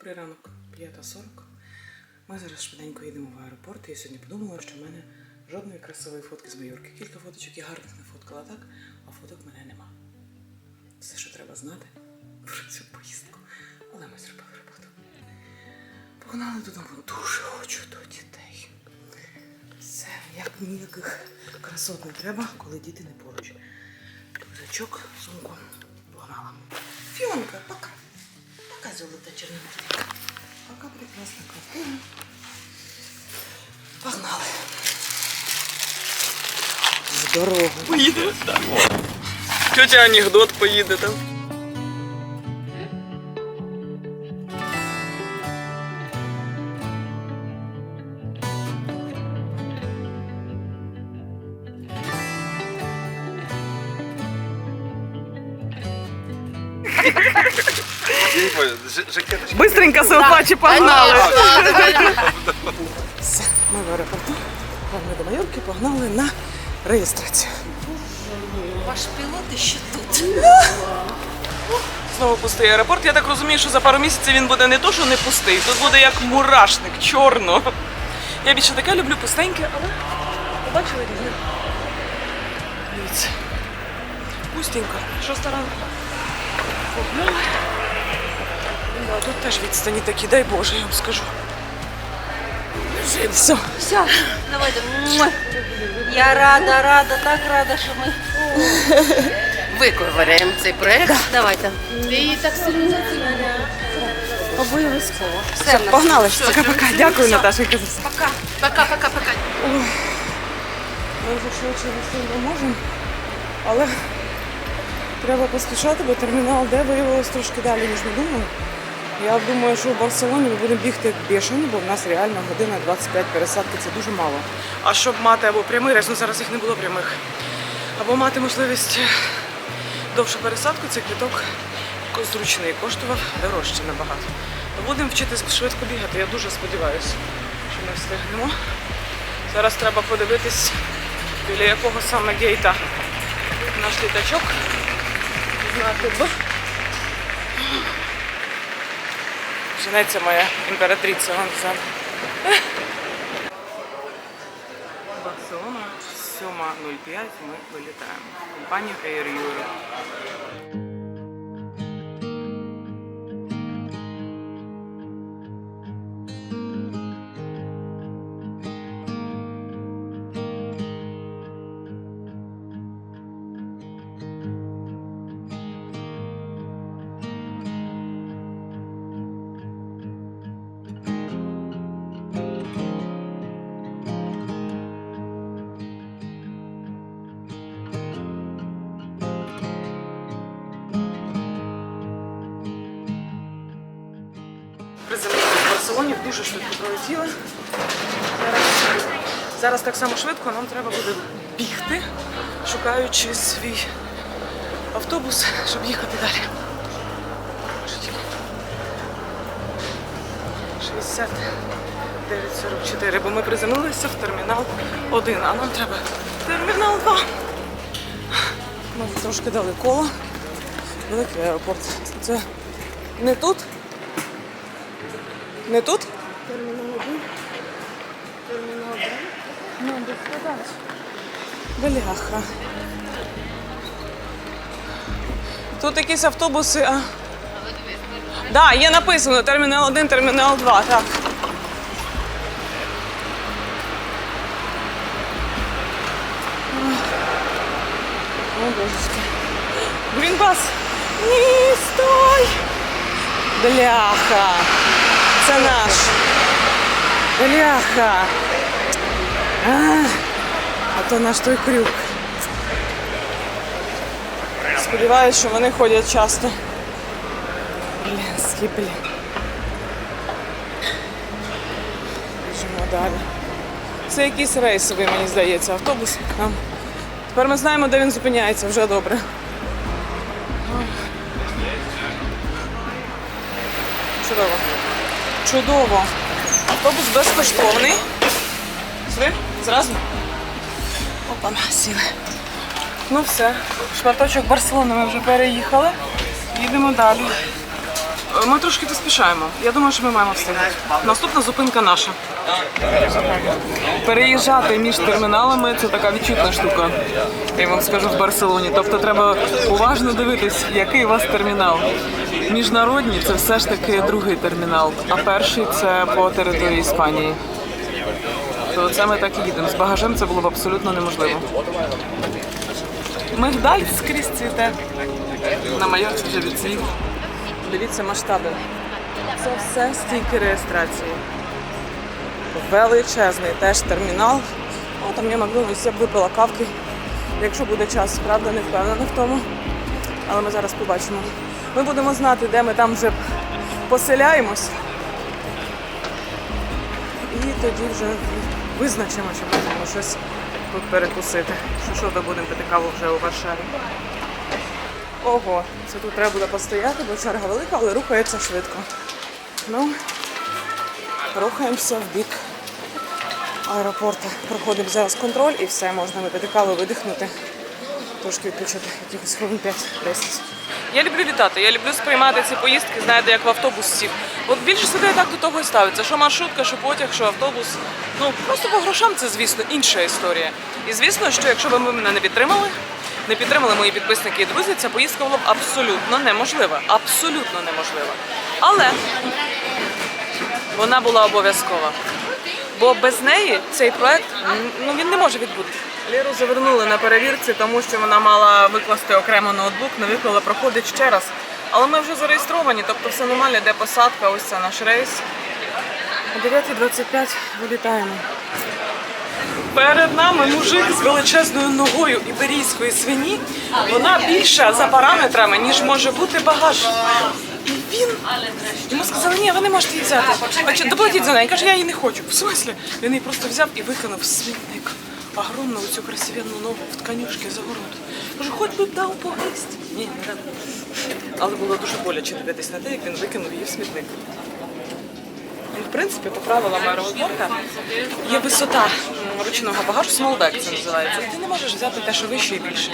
Добрий ранок, 5.40. Ми зараз швиденько їдемо в аеропорт. і Я сьогодні подумала, що в мене жодної красивої фотки з Майорки. Кілька фоточок і гарних не фоткала так, а фоток в мене нема. Все, що треба знати про цю поїздку. Але ми зробили роботу. Погнали додому. Дуже хочу до дітей. Все, як ніяких красот не треба, коли діти не поруч. Рюкзачок, сумку. Погнала. Фіонка, пока. Пока, золото черненька. Пока прекрасна квартира. Погнали. В дорогу. Поїде. Тетя анекдот поїде там. Селфачі погнали. Все, ми в аеропорту. Ми до Майорки погнали на реєстрацію. Ваш пілот ще тут. Знову пустий аеропорт. Я так розумію, що за пару місяців він буде не то, що не пустий, тут буде як мурашник, чорно. Я більше таке люблю пустеньке, але побачили різне. Дивіться. Пустенько. Шоста ранку. Погнали. Да, тут теж відстані такі, дай Боже, я вам скажу. Все. Все, давайте. Я рада, рада, так рада, що ми виковиряємо цей проект. Давайте. Ти її так сильно Обов'язково. Все, в нас. Погнали. Все, Пока-пока. все, Дякую, все. Наташа. Пока. Пока, пока, пока. Ми вже швидше не можемо, але треба поспішати, бо термінал Д виявилось трошки далі, ніж ми думали. Я думаю, що в Барселоні ми будемо бігти як бо в нас реально година 25 пересадки це дуже мало. А щоб мати або прямий рейс, ну зараз їх не було прямих, або мати можливість довшу пересадку, цей квіток зручний, коштував дорожче набагато. То будемо вчитись швидко бігати. Я дуже сподіваюся, що ми встигнемо. Зараз треба подивитись, біля якого саме гейта наш літачок. Знати Б. Женеться моя імператриця вон за. Барселона 7.05 ми вилітаємо. Компанія Air Europe. Приземлилися в Барселоні, дуже швидко пролетіли. Зараз, зараз так само швидко нам треба буде бігти, шукаючи свій автобус, щоб їхати далі. Божечки. 69,44, бо ми приземлилися в термінал 1, а нам треба термінал 2. Ми трошки дали коло. Великий аеропорт. Це не тут. Не тут? Бляха. Тут якісь автобуси, а. Да, є написано термінал 1, термінал 2, так. О, божечки. Грінбас. Ні, стой! Бляха. Це наш. Бляха. А, а то наш той крюк. Сподіваюсь, що вони ходять часто. Блінський, блін. Біжимо далі. Це якийсь рейсовий, мені здається, автобус. Там. Тепер ми знаємо, де він зупиняється, вже добре. Чудово. Чудово. Автобус безкоштовний. Сюди? Зразу? Опа, сіли. Ну все. Шматочок Барселони ми вже переїхали. Їдемо далі. Ми трошки поспішаємо. Я думаю, що ми маємо встигнути. Наступна зупинка наша. Переїжджати між терміналами це така відчутна штука. Я вам скажу в Барселоні. Тобто треба уважно дивитись, який у вас термінал. Міжнародні це все ж таки другий термінал, а перший це по території Іспанії. То це ми так і їдемо. З багажем це було б абсолютно неможливо. Мигдаль скрізь цвіте. На Майорці вже відцвів. Дивіться масштаби. Це все стійки реєстрації. Величезний теж термінал. О, там є Макдональдс, я б випила кавки, якщо буде час. Правда, не впевнена в тому. Але ми зараз побачимо. Ми будемо знати, де ми там вже поселяємось. І тоді вже визначимо, чи можемо щось тут перекусити. Що що то будемо пити каву вже у Варшаві. Ого, це тут треба буде постояти, бо черга велика, але рухається швидко. Ну, рухаємося в бік аеропорту. Проходимо зараз контроль і все, можна випити каву, видихнути, трошки відпочити, якихось хвилин 5-10. Я люблю літати, я люблю сприймати ці поїздки, знаєте, як в автобус сів. От більшість людей так до того і ставиться, що маршрутка, що потяг, що автобус. Ну просто по грошам це, звісно, інша історія. І звісно, що якщо б ви мене не підтримали, не підтримали мої підписники і друзі, ця поїздка була б абсолютно неможлива. Абсолютно неможлива. Але вона була обов'язкова. Бо без неї цей проект ну він не може відбутися. Ліру завернули на перевірці, тому що вона мала викласти окремо ноутбук, не виклала, проходить ще раз. Але ми вже зареєстровані, тобто все нормально, де посадка, ось це наш рейс. О 9.25 вилітаємо. Перед нами мужик з величезною ногою іберійської свині. Вона більша за параметрами, ніж може бути багаж. І він йому сказали, ні, ви не можете її взяти. Значить, доплатіть за неї. Каже, я її не хочу. В смислі? Він її просто взяв і викинув в смітник. Огромну цю красивенну ногу в тканюшки загорнуту. Каже, хоч би дав погризти. Ні, не дав. Але було дуже боляче дивитись на те, як він викинув її в смітник. Ну, В принципі, по правилам аеропорта є висота ручного багажу, смолбек це називається. Ти не можеш взяти те, що вище і більше.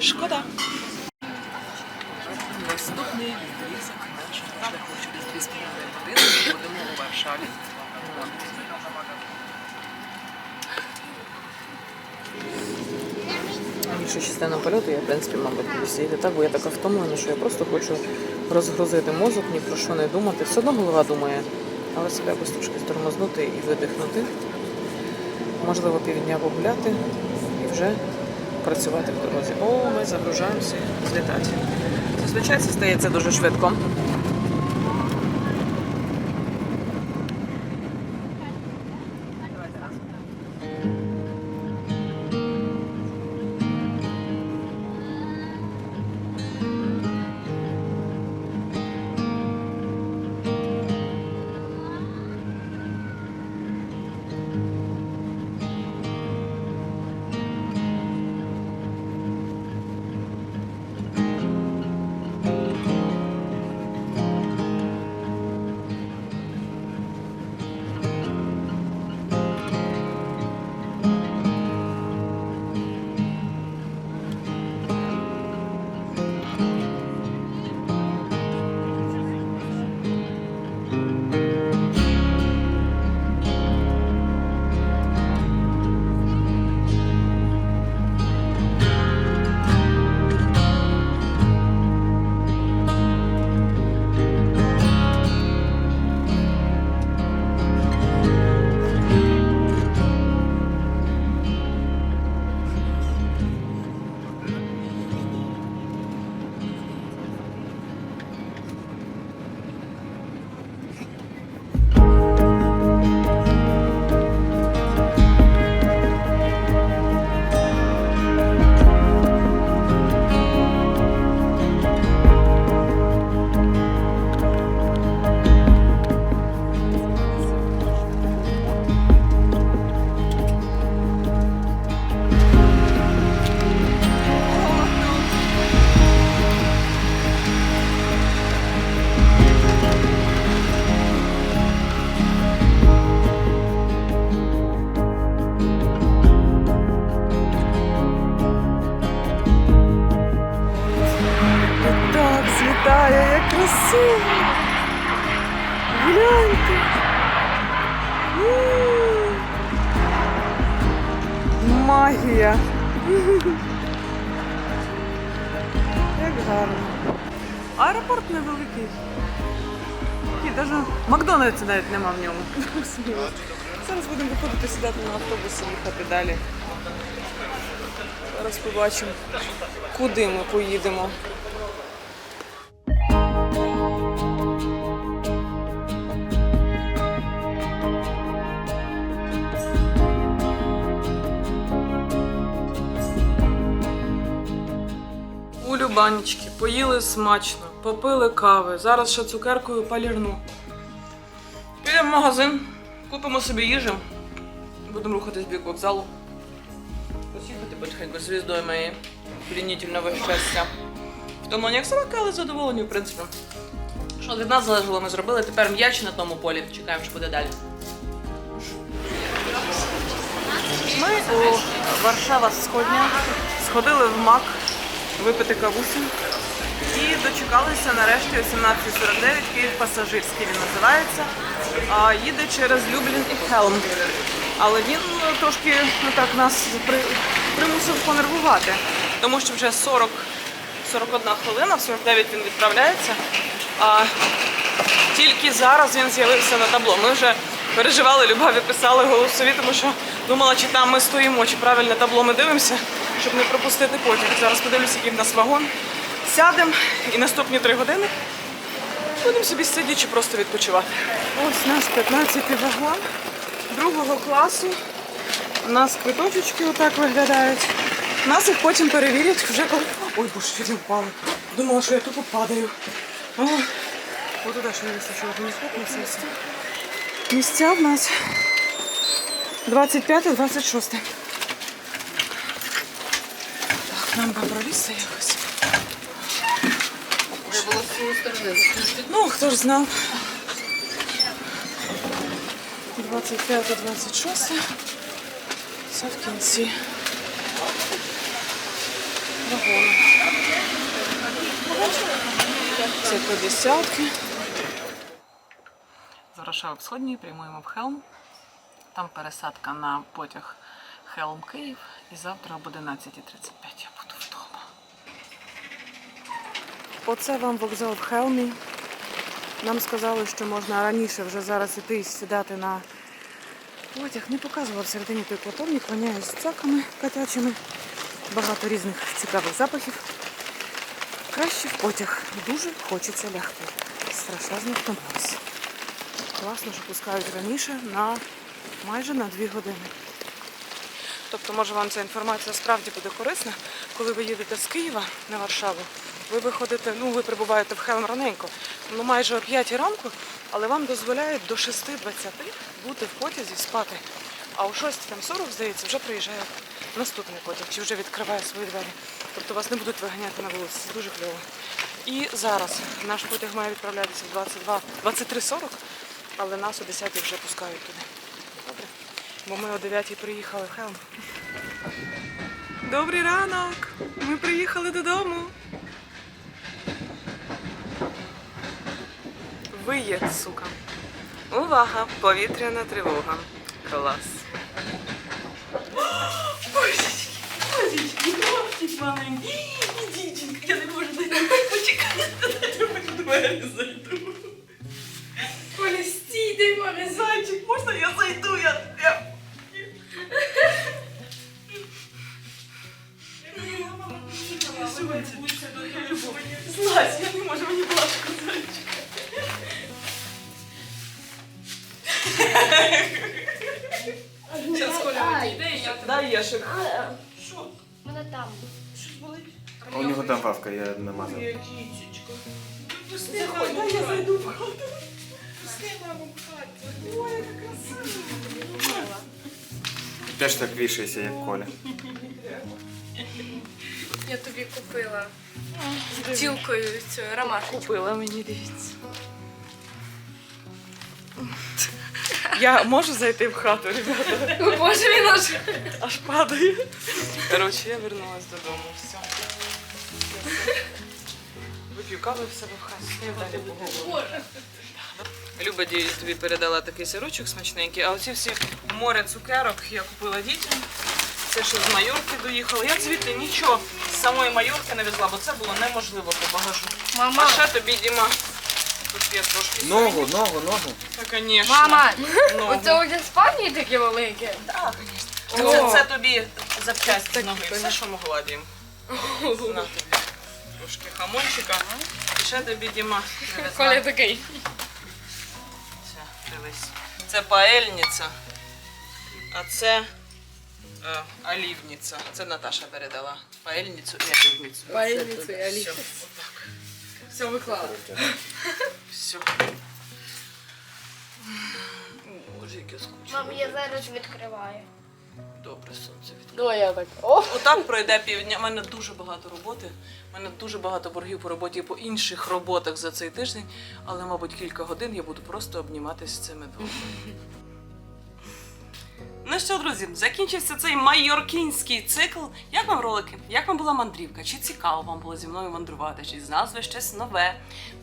Шкода. Наступний відрізок нашого шляху через 2,5 години ми будемо у Варшаві. Більшу частину польоту я, в принципі, мабуть, буду сидіти так, бо я така втомлена, що я просто хочу розгрузити мозок, ні про що не думати. Все одно голова думає, але себе якось трошки стормознути і видихнути. Можливо, півдня погуляти і вже працювати в дорозі. О, ми загружаємося злітати. Зазвичай це стається дуже швидко. Красиво. Гляньте. Магія. Як гарно. Аеропорт невеликий. І навіть Макдональдса навіть нема в ньому. Зараз будемо виходити сідати на автобус і їхати далі. Зараз побачимо, куди ми поїдемо. У поїли смачно, попили кави. Зараз ще цукеркою полірну. Підемо в магазин, купимо собі їжі. Будемо рухатись в бік вокзалу. Посідати потихеньку з звіздою моєї пленительного щастя. Втомлені як собака, але задоволені, в принципі. Що від нас залежало, ми зробили. Тепер м'яч на тому полі. Чекаємо, що буде далі. Ми у Варшава Сходня сходили в МАК випити кавусю і дочекалися нарешті о 17.49. Київ пасажирський він називається. Їде через Люблін і Хелм. Але він ну, трошки ну, так нас при, примусив понервувати, тому що вже 40, 41 хвилина, в 49 він відправляється. А тільки зараз він з'явився на табло. Ми вже переживали, Любаві писали голосові, тому що думала, чи там ми стоїмо, чи правильне табло ми дивимося, щоб не пропустити потяг. Зараз подивлюся, який в нас вагон. Сядемо і наступні три години будемо собі сидіти чи просто відпочивати. Ось наш 15-й вагон другого класу. У нас квиточечки отак виглядають. Нас їх потім перевірять вже коли. Ой, боже, не впали. Думала, що я тупо падаю. О, туди ще не вистачило, не схопнувся. Місця в нас 25-26. Нам би пролізти якось. Треба було з цієї сторони закрити. Ну, хто ж знав. 25-26. Це в кінці вагону. Це по десятки. З Варшави Сходньої прямуємо в Хелм. Там пересадка на потяг Хелм-Київ. І завтра об 11.35 Оце вам вокзал в Хелмі. Нам сказали, що можна раніше вже зараз іти і сідати на потяг. Не показувала всередині той платовник, воняє з цяками котячими. Багато різних цікавих запахів. Краще в потяг. Дуже хочеться лягти. Страшезно втомилася. Класно, що пускають раніше на майже на дві години. Тобто, може вам ця інформація справді буде корисна, коли ви їдете з Києва на Варшаву. Ви виходите, ну ви прибуваєте в Хелм раненько, ну майже о 5 ранку, але вам дозволяють до 6.20 бути в потязі спати. А о 6.40, здається, вже приїжджає наступний потяг, чи вже відкриває свої двері. Тобто вас не будуть виганяти на вулиці. Це дуже кльово. І зараз наш потяг має відправлятися в 22, 23.40, але нас о 10 вже пускають туди. Бо ми о 9 приїхали в Хелм. Добрий ранок! Ми приїхали додому. Виє, сука. Увага! Повітряна тривога. Клас. Маленький. Дівчинка, я не можу почекати, я в двері зайду. Теж так вішайся, як Коля. Я тобі купила з тілкою цю ромашку. Купила мені, дивіться. Я можу зайти в хату, ребята? Боже, він аж. Аж падає. Коротше, я вернулась додому. Все. Вип'ю каву в себе в хаті. І далі поговоримо. Люба ді- тобі передала такий сирочок смачненький, а оці всі море цукерок я купила дітям. Це ще з Майорки доїхала. Я звідти нічого з самої Майорки не везла, бо це було неможливо по багажу. Мама. А ще тобі, Діма, тут є трошки Ногу, ногу, ногу. Та, звісно. Мама, Ногу. оце у Іспанії таке велике. Так, звісно. Це, це тобі запчасті ноги. Все, що могла, Дім. На тобі. Трошки хамончика. І ще тобі, Діма, привезла. Коля такий. Це, дивись. Це паельниця, а це е, олівниця. Це Наташа передала. Паельницю і олівницю. Паельницю і олівницю. Все, отак. Все виклала. Все. Боже, яке скучно. Мам, я зараз відкриваю. Добре, сонце від. Ну, я так. О! Отак пройде півдня. У мене дуже багато роботи. У мене дуже багато боргів по роботі і по інших роботах за цей тиждень. Але, мабуть, кілька годин я буду просто обніматися з цими двома. Ну що, друзі, закінчився цей майоркінський цикл. Як вам ролики? Як вам була мандрівка? Чи цікаво вам було зі мною мандрувати? Чи знали ви щось нове?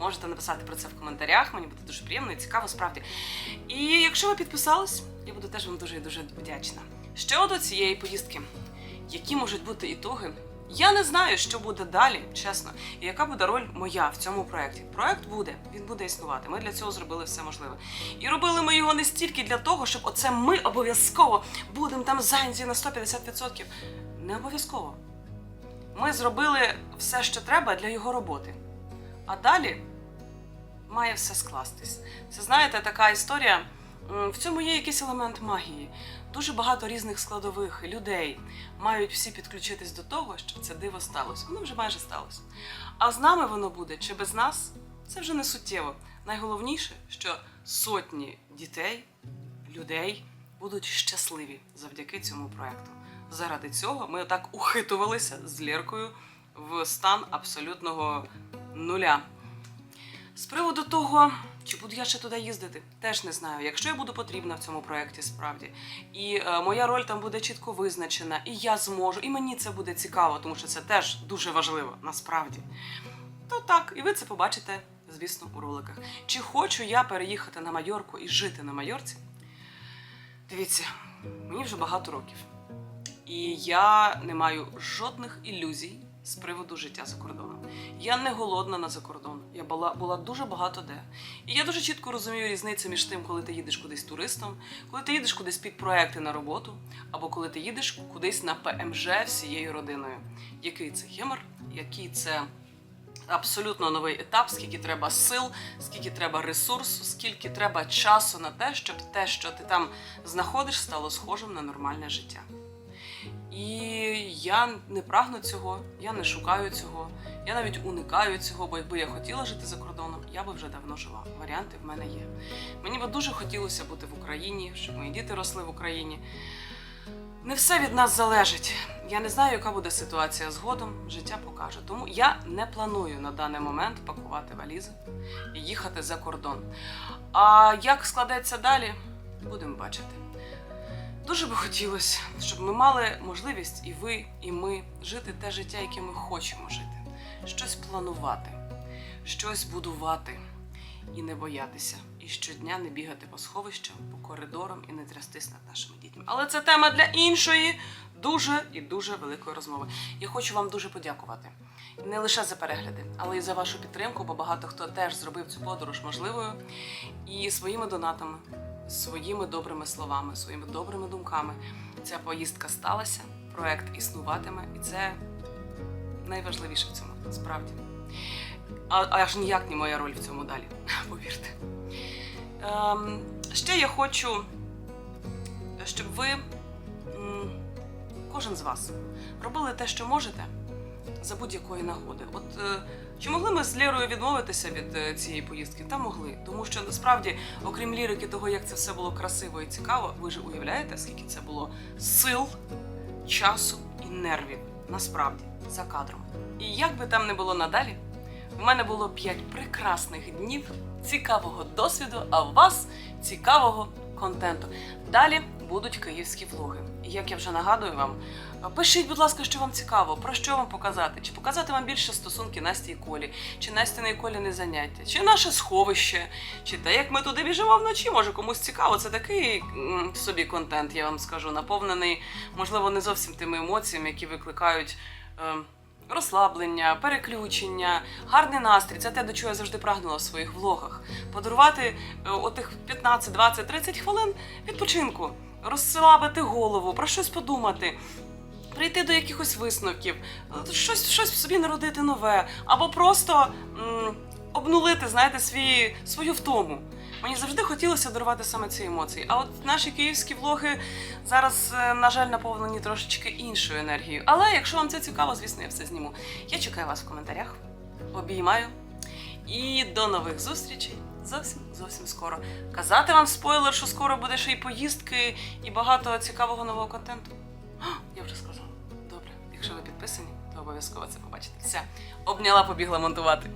Можете написати про це в коментарях. Мені буде дуже приємно і цікаво, справді. І якщо ви підписались, я буду теж вам дуже і дуже вдячна. Щодо цієї поїздки, які можуть бути ітоги? Я не знаю, що буде далі, чесно, і яка буде роль моя в цьому проєкті. Проєкт буде, він буде існувати. Ми для цього зробили все можливе. І робили ми його не стільки для того, щоб оце ми обов'язково будемо там зайняті на 150%. Не обов'язково. Ми зробили все, що треба для його роботи. А далі має все скластись. Це знаєте, така історія. В цьому є якийсь елемент магії. Дуже багато різних складових людей мають всі підключитись до того, щоб це диво сталося. Воно вже майже сталося. А з нами воно буде чи без нас, це вже не суттєво. Найголовніше, що сотні дітей, людей будуть щасливі завдяки цьому проекту. Заради цього ми так ухитувалися з Лєркою в стан абсолютного нуля. З приводу того, чи буду я ще туди їздити, теж не знаю. Якщо я буду потрібна в цьому проєкті справді, і е, моя роль там буде чітко визначена, і я зможу, і мені це буде цікаво, тому що це теж дуже важливо насправді. То так, і ви це побачите, звісно, у роликах. Чи хочу я переїхати на Майорку і жити на Майорці? Дивіться, мені вже багато років. І я не маю жодних ілюзій з приводу життя за кордоном. Я не голодна на закордон. Я була, була дуже багато де. І я дуже чітко розумію різницю між тим, коли ти їдеш кудись туристом, коли ти їдеш кудись під проекти на роботу, або коли ти їдеш кудись на ПМЖ всією родиною. Який це гемор, який це абсолютно новий етап, скільки треба сил, скільки треба ресурсу, скільки треба часу на те, щоб те, що ти там знаходиш, стало схожим на нормальне життя. І я не прагну цього, я не шукаю цього, я навіть уникаю цього, бо якби я хотіла жити за кордоном, я би вже давно жила. Варіанти в мене є. Мені би дуже хотілося бути в Україні, щоб мої діти росли в Україні. Не все від нас залежить. Я не знаю, яка буде ситуація згодом, життя покаже. Тому я не планую на даний момент пакувати валізи і їхати за кордон. А як складеться далі, будемо бачити. Дуже би хотілося, щоб ми мали можливість і ви, і ми жити те життя, яке ми хочемо жити, щось планувати, щось будувати і не боятися, і щодня не бігати по сховищам, по коридорам і не трястись над нашими дітьми. Але це тема для іншої дуже і дуже великої розмови. Я хочу вам дуже подякувати не лише за перегляди, але й за вашу підтримку, бо багато хто теж зробив цю подорож можливою і своїми донатами, своїми добрими словами, своїми добрими думками. Ця поїздка сталася, проект існуватиме, і це найважливіше в цьому, справді. А, аж ніяк не моя роль в цьому далі, повірте. Ем, ще я хочу, щоб ви, кожен з вас, робили те, що можете за будь-якої нагоди. От е, чи могли ми з Лєрою відмовитися від е, цієї поїздки? Та могли. Тому що насправді, окрім лірики, того, як це все було красиво і цікаво, ви ж уявляєте, скільки це було сил, часу і нервів насправді за кадром. І як би там не було надалі, у мене було 5 прекрасних днів цікавого досвіду, а у вас цікавого контенту. Далі будуть київські влоги. І як я вже нагадую вам, пишіть, будь ласка, що вам цікаво, про що вам показати. Чи показати вам більше стосунки Насті і Колі, чи Настя і Коліни заняття, чи наше сховище, чи те, як ми туди біжимо вночі, може комусь цікаво. Це такий собі контент, я вам скажу, наповнений, можливо, не зовсім тими емоціями, які викликають. Е, Розслаблення, переключення, гарний настрій це те, до чого я завжди прагнула в своїх влогах. Подарувати е, отих 15, 20, 30 хвилин відпочинку, розслабити голову, про щось подумати, прийти до якихось висновків, е, щось, щось собі народити нове, або просто м, обнулити, знаєте, свій, свою втому. Мені завжди хотілося дарувати саме ці емоції. А от наші київські влоги зараз, е, на жаль, наповнені трошечки іншою енергією. Але якщо вам це цікаво, звісно, я все зніму. Я чекаю вас в коментарях. Обіймаю. І до нових зустрічей зовсім зовсім скоро. Казати вам спойлер, що скоро буде ще й поїздки, і багато цікавого нового контенту. О, Я вже сказала. Добре, якщо ви підписані, то обов'язково це побачите. Все, обняла, побігла монтувати.